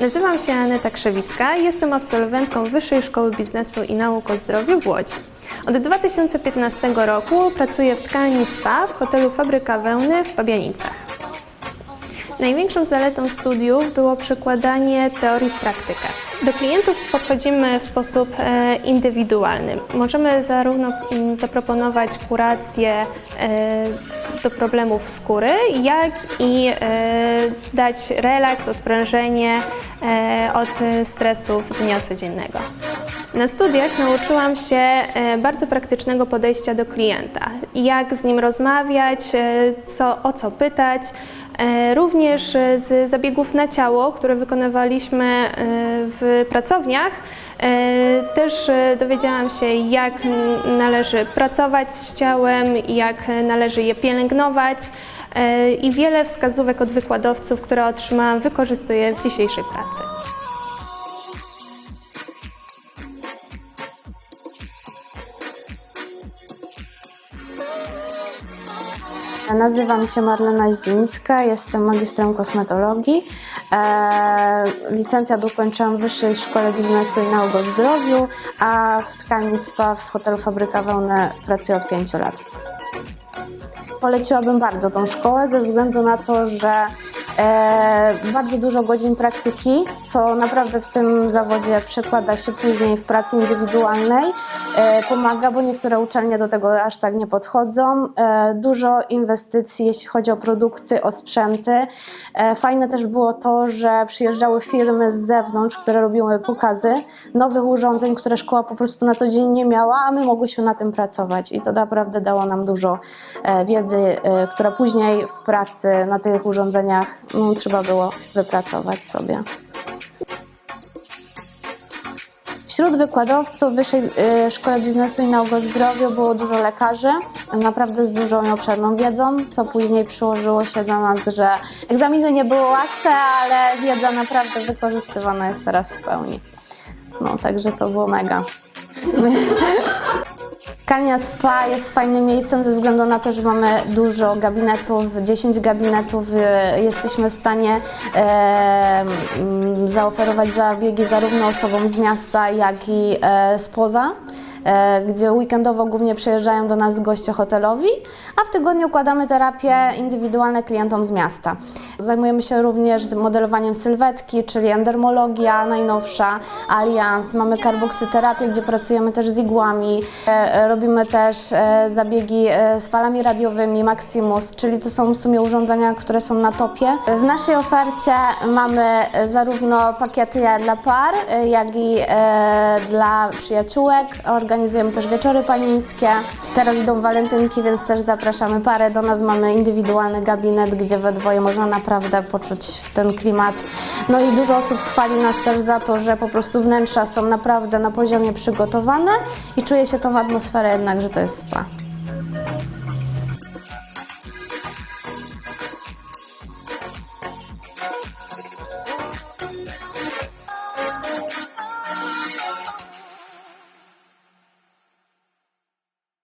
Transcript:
Nazywam się Aneta Krzewicka jestem absolwentką Wyższej Szkoły Biznesu i Nauk o Zdrowiu w Łodzi. Od 2015 roku pracuję w tkalni SPA w hotelu Fabryka Wełny w Pabianicach. Największą zaletą studiów było przekładanie teorii w praktykę. Do klientów podchodzimy w sposób e, indywidualny. Możemy zarówno mm, zaproponować kurację e, do problemów skóry, jak i e, dać relaks, odprężenie od stresów dnia codziennego. Na studiach nauczyłam się e, bardzo praktycznego podejścia do klienta. Jak z nim rozmawiać, e, co, o co pytać. E, Również z zabiegów na ciało, które wykonywaliśmy w pracowniach, też dowiedziałam się, jak należy pracować z ciałem, jak należy je pielęgnować i wiele wskazówek od wykładowców, które otrzymałam, wykorzystuję w dzisiejszej pracy. Nazywam się Marlena Zdzienicka, jestem magistrem kosmetologii. E, licencjat ukończyłam w Wyższej Szkole Biznesu i Nauk o Zdrowiu, a w tkalni SPA w hotelu Fabryka Wełny pracuję od 5 lat. Poleciłabym bardzo tą szkołę ze względu na to, że e, bardzo dużo godzin praktyki, co naprawdę w tym zawodzie przekłada się później w pracy indywidualnej, e, pomaga, bo niektóre uczelnie do tego aż tak nie podchodzą. E, dużo inwestycji, jeśli chodzi o produkty, o sprzęty. E, fajne też było to, że przyjeżdżały firmy z zewnątrz, które robiły pokazy nowych urządzeń, które szkoła po prostu na co dzień nie miała, a my mogłyśmy na tym pracować i to naprawdę dało nam dużo wiedzy, która później w pracy na tych urządzeniach no, trzeba było wypracować sobie. Wśród wykładowców w Wyższej y, Szkole Biznesu i Nauk o Zdrowiu było dużo lekarzy, naprawdę z dużą i obszerną wiedzą, co później przyłożyło się do nas, że egzaminy nie były łatwe, ale wiedza naprawdę wykorzystywana jest teraz w pełni. No, także to było mega. Tkalnia SPA jest fajnym miejscem ze względu na to, że mamy dużo gabinetów, 10 gabinetów. e, Jesteśmy w stanie e, zaoferować zabiegi zarówno osobom z miasta, jak i e, spoza. E, Gdzie weekendowo głównie przyjeżdżają do nas goście hotelowi, a w tygodniu układamy terapie indywidualne klientom z miasta. Zajmujemy się również modelowaniem sylwetki, czyli endermologia najnowsza, alians. Mamy karboksyterapię, gdzie pracujemy też z igłami. E, Robimy też e, zabiegi z falami radiowymi Maximus, czyli to są w sumie urządzenia, które są na topie. W naszej ofercie mamy zarówno pakiety dla par, jak i dla przyjaciółek. Organizujemy też wieczory panieńskie. Teraz idą walentynki, więc też zapraszamy parę. Do nas mamy indywidualny gabinet, gdzie we dwoje można naprawdę poczuć ten klimat. No i dużo osób chwali nas też za to, że po prostu wnętrza są naprawdę na poziomie przygotowane i czuje się tą atmosferę jednak, że to jest spa.